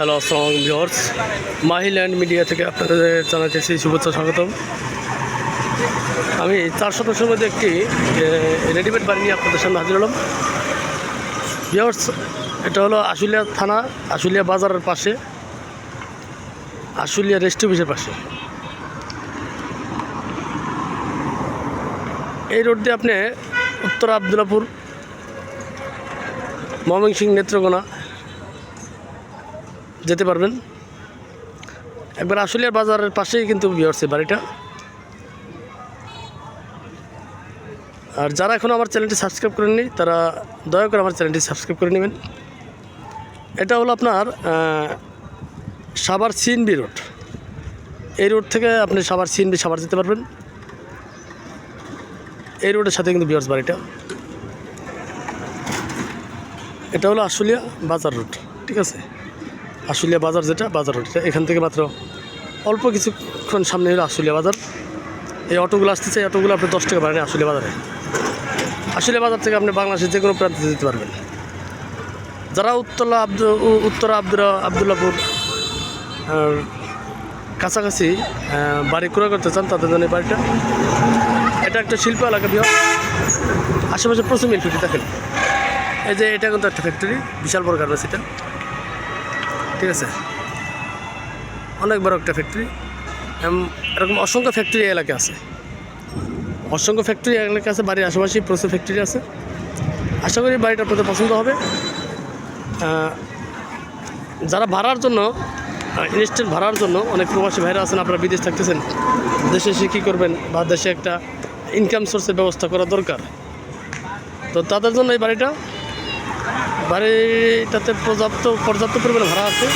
Hello আসসালামু viewers মাহিল্যান্ড media থেকে আপনাদের জানাতেছি শুভেচ্ছা, স্বাগতম। আমি চার শতাংশের মধ্যে একটি রেডিমেড বাড়ি নিয়ে আপনাদের সামনে হাজির হলাম। ভিউয়ার্স এটা হলো আশুলিয়া থানা, আশুলিয়া বাজারের পাশে, আশুলিয়া রেস্ট অফিসের পাশে। এই রোড দিয়ে আপনি উত্তর আবদুল্লাপুর ময়মনসিংহ নেত্রকোনা যেতে পারবেন। একবার আশুলিয়া বাজারের পাশেই কিন্তু বিয়ার্সে বাড়িটা। আর যারা এখনও আমার চ্যানেলটি সাবস্ক্রাইব করেননি তারা দয়া করে আমার চ্যানেলটি সাবস্ক্রাইব করে নেবেন। এটা হলো আপনার আহ, সাভার সিএনবি রোড। এই রোড থেকে আপনি সাভার সিএনবি সাভার যেতে পারবেন। এই রোডের সাথে কিন্তু বিয়ার্স বাড়িটা। এটা হলো আশুলিয়া বাজার রোড ঠিক আছে? আশুলিয়া বাজার যেটা, বাজার রোড এখান থেকে মাত্র অল্প কিছুক্ষণ সামনে হলো আশুলিয়া বাজার। এই অটোগুলো আসতেছে, এই অটোগুলো আপনি দশ টাকা ভাড়া আশুলিয়া বাজারে। আশুলিয়া বাজার থেকে আপনি বাংলাদেশের যে কোনো প্রান্তে যেতে পারবেন। যারা উত্তরা আব্দু উত্তরা আব্দুরা, আবদুল্লাপুর কাছাকাছি বাড়ি ক্রয় করতে চান, তাদের জন্য বাড়িটা। এটা একটা শিল্প এলাকা, বিহার। আশেপাশে প্রচুর মিল ফ্যাক্টরি দেখেন। এই যে এটা কিন্তু একটা ফ্যাক্টরি বিশাল বড় গার্মেন্টস এটা। ঠিক আছে। অনেক বড় একটা ফ্যাক্টরি এরকম অসংখ্য ফ্যাক্টরি এলাকা আছে। অসংখ্য ফ্যাক্টরি এলাকা আছে, বাড়ির আশেপাশে প্রচুর ফ্যাক্টরি আছে। আশা করি বাড়িটা আপনাদের পছন্দ হবে। যারা ভাড়ার জন্য ইনস্ট্যান্ট ভাড়ার জন্য অনেক প্রবাসী ভাইরা আছেন, আপনারা বিদেশ থাকতেছেন, দেশে এসে কী করবেন বা দেশে একটা ইনকাম সোর্সের ব্যবস্থা করা দরকার। তো তাদের জন্য এই বাড়িটা বাড়িটাতে পর্যাপ্ত পর্যাপ্ত পরিমাণে ভাড়া আছে।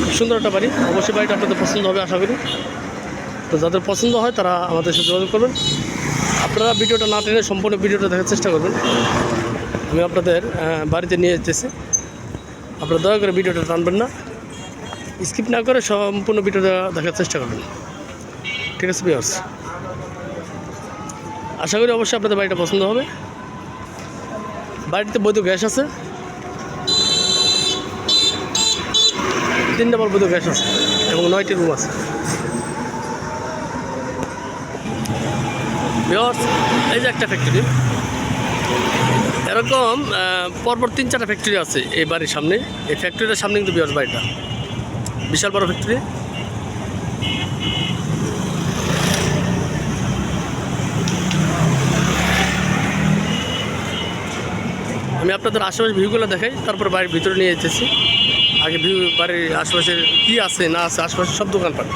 খুব সুন্দর একটা বাড়ি। অবশ্যই বাড়িটা আপনাদের পছন্দ হবে, আশা করি। তো যাদের পছন্দ হয়, তারা আমাদের সাথে যোগাযোগ করবেন। আপনারা ভিডিওটা না টেনে সম্পূর্ণ ভিডিওটা দেখার চেষ্টা করবেন। আমি আপনাদের বাড়িতে নিয়ে যেতেছি। আপনারা দয়া করে ভিডিওটা টানবেন না। স্কিপ না করে সম্পূর্ণ ভিডিওটা দেখার চেষ্টা করবেন। ঠিক আছে বিয়ার্স আশা করি অবশ্যই আপনাদের বাড়িটা পছন্দ হবে। বাড়িতে বৈধ গ্যাস আছে? তিন নম্বর বৈধ গ্যাস আছে এবং নয়টি রুম আছে। এই যে একটা ফ্যাক্টরি এরকম পরপর তিন চারটা ফ্যাক্টরি আছে এই বাড়ির সামনে। এই ফ্যাক্টরিটার সামনে কিন্তু বিয়ার্স বাড়িটা। বিশাল বড় ফ্যাক্টরি আমি আপনাদের আশেপাশে ভিউগুলো দেখাই, তারপর বাড়ির ভিতরে নিয়ে যেতেছি আগে ভিউ বাড়ির আশেপাশে কী আছে, না আছে, আশেপাশে সব দোকানপাট।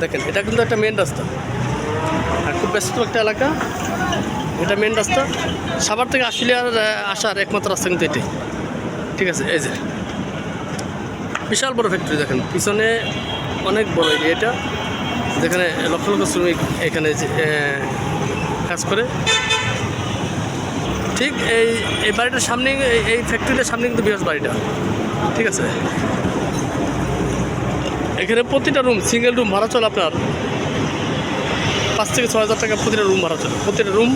দেখেন, এটা কিন্তু একটা মেন রাস্তা। আর খুব ব্যস্ত একটা এলাকা। এটা মেন রাস্তা। সাভার থেকে আশুলিয়ার আসার একমাত্র রাস্তা কিন্তু এটাই। ঠিক আছে, এই যে। বিশাল বড় ফ্যাক্টরি দেখেন। পিছনে অনেক বড় এরিয়া এটা। যেখানে লক্ষ লক্ষ শ্রমিক এখানে কাজ করে। ঠিক এই এই বাড়িটার সামনে এই- ফ্যাক্টরিটার সামনে কিন্তু বিরাট বাড়িটা। ঠিক আছে? এখানে প্রতিটা রুম সিঙ্গেল রুম ভাড়া চলে আপনার পাঁচ থেকে ছয় হাজার টাকা প্রতিটা রুম ভাড়া চলে। প্রতিটা রুম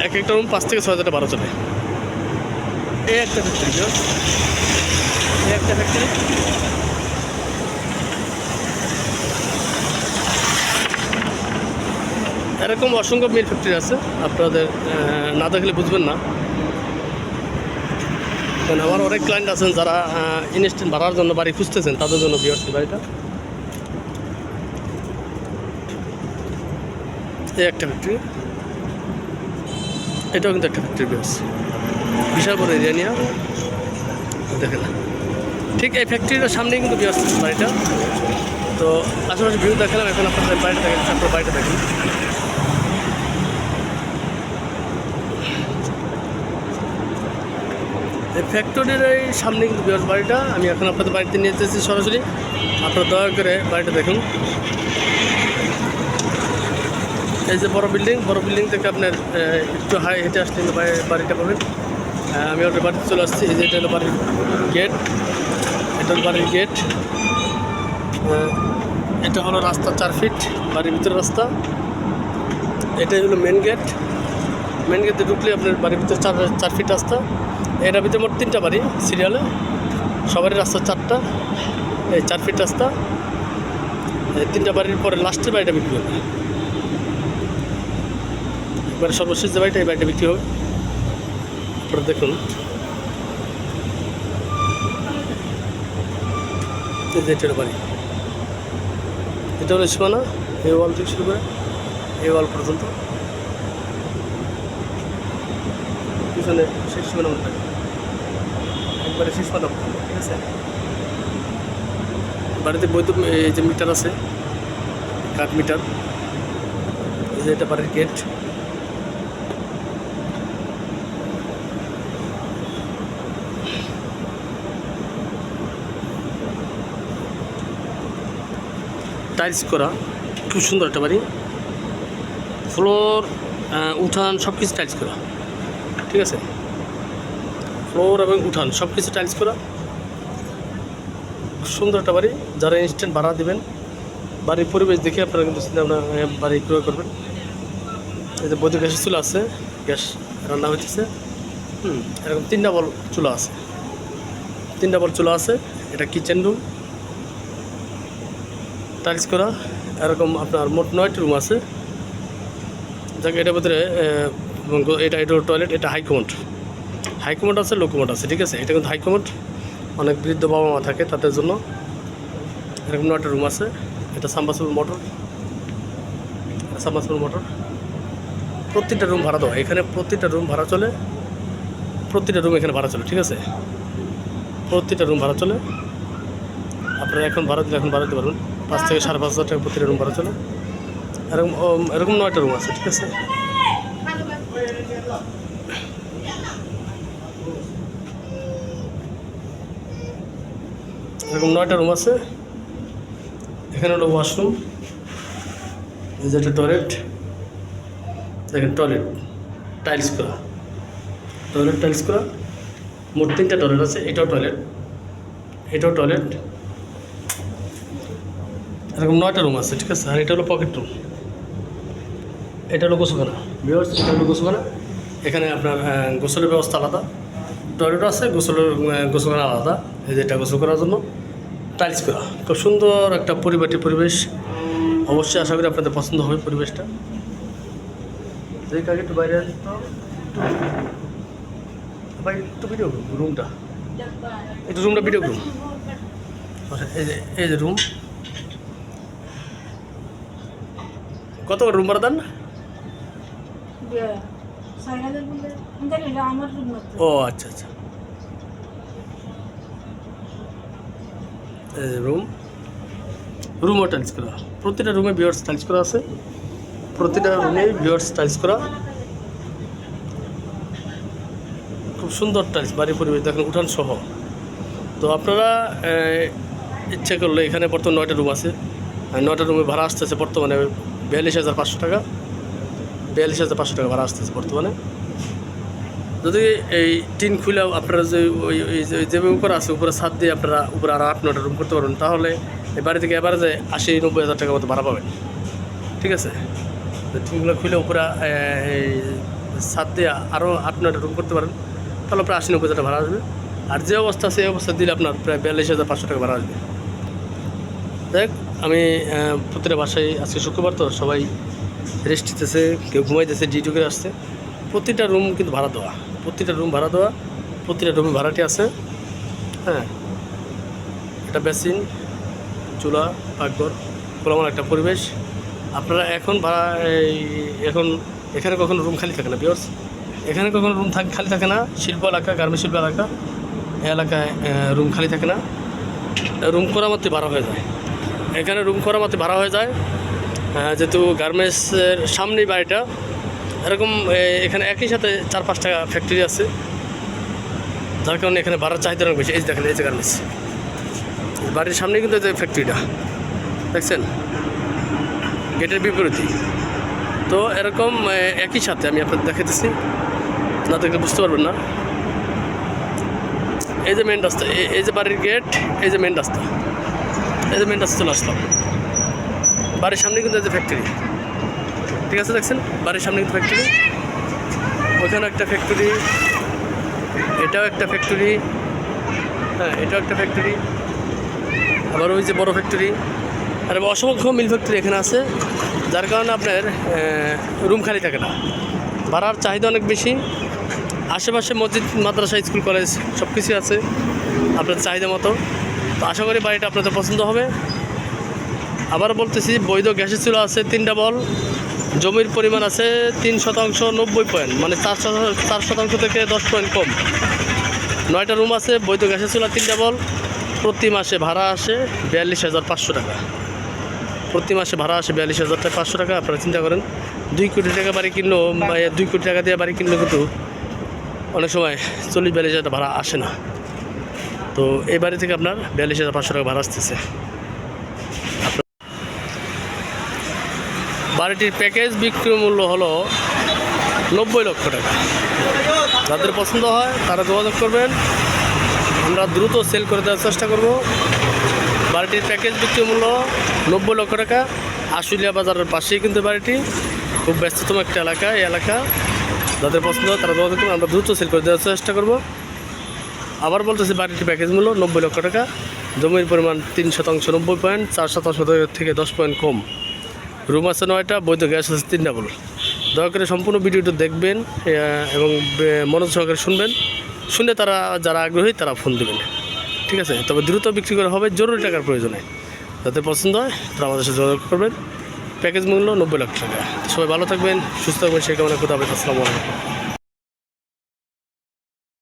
এক একটা রুম পাঁচ থেকে ছয় হাজার টাকা ভাড়া চলে। এই একটা ফ্যাক্টরি এই একটা ফ্যাক্টরি এরকম অসংখ্য মিল ফ্যাক্টরি আছে। আপনাদের না দেখলে বুঝবেন না। কারণ আমার অনেক ক্লায়েন্ট আছেন যারা ইনস্ট্যান্ট ভাড়ার জন্য বাড়ি খুঁজতেছেন, তাদের জন্য বিয়ার্সি বাড়িটা। এই একটা ফ্যাক্টরি এটাও কিন্তু একটা ফ্যাক্টরি বিয়ার্স বিশাল বড় এরিয়া নিয়ে। দেখেন। ঠিক এই ফ্যাক্টরিটার সামনেই কিন্তু বিয়ার্স বাড়িটা। তো আশেপাশে ভিউ দেখালাম, এখন আপনাদের বাড়িটা দেখেন বাড়িটা দেখেন। ফ্যাক্টরির এই সামনে কিন্তু বিরাট বাড়িটা। আমি এখন আপনাদের বাড়িতে নিয়ে যেতেছি সরাসরি। আপনারা দয়া করে বাড়িটা দেখুন। এই যে বড় বিল্ডিং বড় বিল্ডিং থেকে আপনার একটু হাই হেঁটে আসলে বাড়িটা পাবেন। আমি ওটা বাড়িতে চলে আসছি। এই যে এটা হলো বাড়ির গেট এটা হলো বাড়ির গেট এটা হলো রাস্তা চার ফিট বাড়ির ভিতরে রাস্তা। এটাই হলো মেন গেট মেন গেটে ঢুকলে আপনার বাড়ির ভিতরে চার চার ফিট রাস্তা। এটার ভিতরে মোট তিনটা বাড়ি, সিরিয়ালে। সবারই রাস্তা চারটা, এই চার ফিট রাস্তা। তিনটা বাড়ির পরে লাস্টের বাড়িটা বিক্রি হবে। একবারে সর্বশেষ যে বাড়িটা, এই বাড়িটা বিক্রি হবে। আপনারা দেখুন। বাড়ি। এটা হলো সীমানা, এই ওয়াল থেকে শুরু করে এই ওয়াল পর্যন্ত। পিছনে শেষ সীমানা উঠবে একবারে শেষ পর্যন্ত, ঠিক আছে? বাড়িতে বৈদ্যুতিক এই যে মিটার আছে কাঠ মিটার এই যে এটা বাড়ির গেট। টাইলস করা খুব সুন্দর একটা বাড়ি। ফ্লোর উঠান সব কিছু টাইলস করা ঠিক আছে? ফ্লোর এবং উঠান সব কিছু টাইলস করা। সুন্দর একটা বাড়ি যারা ইনস্ট্যান্ট ভাড়া দেবেন বাড়ির পরিবেশ দেখে আপনারা কিন্তু ভাবনা এ, বাড়ি ক্রয় করবেন। এই যে বৈদ্যুতিক গ্যাসের চুলা আছে গ্যাস রান্না হইতেছে। হুম এরকম তিন ডাবল চুলা আছে। তিন ডাবল চুলা আছে এটা কিচেন রুম টাইলস করা এরকম আপনার মোট নয়টি রুম আছে। যাকে এটার ভিতরে এটা এটা টয়লেট এটা হাই কমোড হাই কমোড আছে লো কমোড আছে, ঠিক আছে? এটা কিন্তু হাই কমোড অনেক বৃদ্ধ বাবা মা থাকে তাদের জন্য। এরকম নয়টা রুম আছে। এটা সাম্বাসুল মোটর। সাম্বাসুল মোটর। প্রতিটা রুম ভাড়া দেওয়া এখানে প্রতিটা রুম ভাড়া চলে। প্রতিটা রুম এখানে ভাড়া চলে, ঠিক আছে? প্রতিটা রুম ভাড়া চলে। আপনারা এখন ভাড়া দিলে এখন ভাড়া দিতে পারবেন। পাঁচ থেকে সাড়ে পাঁচ হাজার টাকা প্রতিটা রুম ভাড়া চলে। এরকম এরকম নয়টা রুম আছে, ঠিক আছে? এরকম নয়টা রুম আছে। এখানে হলো ওয়াশরুম এই যে একটা টয়লেট দেখেন টয়লেট টাইলস করা। টয়লেট টাইলস করা। মোট তিনটা টয়লেট আছে এটাও টয়লেট এটাও টয়লেট এরকম নয়টা রুম আছে ঠিক আছে? আর এটা হলো পকেট রুম এটা হলো গোসলখানা। বিয়ার্স এটা হলো গোসলখানা। এখানে আপনার গোসলের ব্যবস্থা আলাদা। টয়লেট আছে গোসলের আহ, গোসলখানা আলাদা। এই যে এটা গোসল করার জন্য। টাইলস করা খুব সুন্দর একটা পরিবারটি পরিবেশ। অবশ্যই আশা করি আপনাদের পছন্দ হবে পরিবেশটা। একটু বাইরে তো। ভাই একটু ভিডিও রুমটা একটু রুমটা ভিডিও আচ্ছা এই যে এই যে রুম কত রুম ভাড়া দেন? ও আচ্ছা আচ্ছা। রুম রুমও টাইলস করা। প্রতিটা রুমে বিয়ার্স টাইলস করা আছে। প্রতিটা রুমে বিয়ার্স টাইলস করা। খুব সুন্দর টাইলস বাড়ি পরিবেশ। দেখেন, উঠান সহ। তো আপনারা ইচ্ছে করলে এখানে বর্তমানে নয়টা রুম আছে। নয়টা রুমে ভাড়া আসতেছে বর্তমানে বিয়াল্লিশ হাজার পাঁচশো টাকা। বিয়াল্লিশ হাজার পাঁচশো টাকা ভাড়া আসতেছে বর্তমানে। যদি এই টিন খুলে আপনারা যে ওই যে উপরে আছে, উপরে ছাদ দিয়ে আপনারা উপরে আরও আট নটা রুম করতে পারবেন, তাহলে এই বাড়ি থেকে এবারে যে আশি নব্বই হাজার টাকা মতো ভাড়া পাবেন। ঠিক আছে? টিনগুলো খুলে উপরে এই ছাদ দিয়ে আরও আট নটা রুম করতে পারেন, তাহলে প্রায় আশি নব্বই হাজার টাকা ভাড়া আসবে। আর যে অবস্থা, সেই অবস্থা দিলে আপনার প্রায় বিয়াল্লিশ হাজার পাঁচশো টাকা ভাড়া আসবে। দেখ আমি প্রতিটা বাসায় আজকে শুক্রবার তো সবাই রেস্ট দিতেছে কেউ ঘুমাইতেছে, ডিউটি করে আসছে। প্রতিটা রুম কিন্তু ভাড়া দেওয়া। প্রতিটা রুম ভাড়া দেওয়া, প্রতিটা রুমে ভাড়াটি আছে। হ্যাঁ এটা বেসিন, চুলা, পাকঘর, খোলামাল একটা পরিবেশ। আপনারা এখন ভাড়া, এই, এখন এখানে কখনো রুম খালি থাকে না বিয়র্স এখানে কখনো রুম থাকে, খালি থাকে না, শিল্প এলাকা গার্মেন্ট শিল্প এলাকা এলাকায় রুম খালি থাকে না। রুম করা মাত্র ভাড়া হয়ে যায়। এখানে রুম করা মাত্র ভাড়া হয়ে যায়। যেহেতু গার্মেন্টসের সামনেই বাড়িটা এরকম এখানে একই সাথে চার পাঁচটা ফ্যাক্টরি আছে। যার কারণে এখানে ভাড়ার চাহিদা অনেক বেশি। এই দেখেন, এই যে গার্মেন্টস বাড়ির সামনেই কিন্তু এই যে ফ্যাক্টরিটা দেখছেন? গেটের বিপরীতে। তো এরকম একই সাথে আমি আপনাদের দেখাতেছি না দেখলে বুঝতে পারবেন না। এই যে মেন রাস্তা এই যে বাড়ির গেট এই যে মেন রাস্তা। এই যে মেন রাস্তা চলে আসলাম। বাড়ির সামনে কিন্তু এই যে ফ্যাক্টরি ঠিক আছে দেখছেন? বাড়ির সামনে কিন্তু ফ্যাক্টরি ওখানে একটা ফ্যাক্টরি এটাও একটা ফ্যাক্টরি হ্যাঁ এটাও একটা ফ্যাক্টরি আবার ওই যে বড় ফ্যাক্টরি আর অসংখ্য মিল ফ্যাক্টরি এখানে আছে। যার কারণে আপনার রুম খালি থাকে না। ভাড়ার চাহিদা অনেক বেশি। আশেপাশে মসজিদ, মাদ্রাসা, স্কুল কলেজ সব কিছুই আছে আপনাদের চাহিদা মতো। তো আশা করি বাড়িটা আপনাদের পছন্দ হবে। আবার বলতেছি, বৈধ গ্যাসের চুলা আছে, তিনটা বল। জমির পরিমাণ আছে তিন শতাংশ নব্বই পয়েন্ট মানে চার চার শতাংশ থেকে দশ পয়েন্ট কম। নয়টা রুম আছে, বৈধ গ্যাসের চুলা, তিনটা বল। প্রতি মাসে ভাড়া আসে বিয়াল্লিশ হাজার পাঁচশো টাকা। প্রতি মাসে ভাড়া আসে বিয়াল্লিশ হাজার টাকা, পাঁচশো টাকা, আপনারা চিন্তা করেন। দুই কোটি টাকা বাড়ি কিনলেও বা দুই কোটি টাকা দিয়ে বাড়ি কিনলেও কিন্তু অনেক সময় চল্লিশ, বিয়াল্লিশ হাজার ভাড়া আসে না। তো এই বাড়ি থেকে আপনার বিয়াল্লিশ হাজার পাঁচশো টাকা ভাড়া আসতেছে। বাড়িটির প্যাকেজ বিক্রি মূল্য হলো নব্বই লক্ষ টাকা। যাদের পছন্দ হয়, তারা যোগাযোগ করবেন। আমরা দ্রুত সেল করে দেওয়ার চেষ্টা করব। বাড়িটির প্যাকেজ বিক্রি মূল্য নব্বই লক্ষ টাকা। আশুলিয়া বাজারের পাশেই কিন্তু বাড়িটি। খুব ব্যস্ততম একটা এলাকা, এই এলাকা। যাদের পছন্দ হয়, তারা যোগাযোগ করবেন। আমরা দ্রুত সেল করে দেওয়ার চেষ্টা করব। আবার বলতেছি, বাড়িটির প্যাকেজ মূল্য নব্বই লক্ষ টাকা। জমির পরিমাণ তিন শতাংশ, নব্বই পয়েন্ট চার শতাংশ থেকে দশ পয়েন্ট কম। রুম আছে নয়টা, বৈধ গ্যাস আছে তিন ডাবল দয়া করে সম্পূর্ণ ভিডিওটা দেখবেন এবং মনোজ সহকারে শুনবেন। শুনে তারা, যারা আগ্রহী, তারা ফোন দেবেন। ঠিক আছে? তবে দ্রুত বিক্রি করা হবে জরুরি টাকার প্রয়োজনে। যাতে পছন্দ হয়, তারা আমাদের সাথে যোগাযোগ করবেন। প্যাকেজ মূল্য নব্বই লাখ টাকা। সবাই ভালো থাকবেন, সুস্থ থাকবেন, সেই কামনা কোথাও হবে আসসালামু আলাইকুম।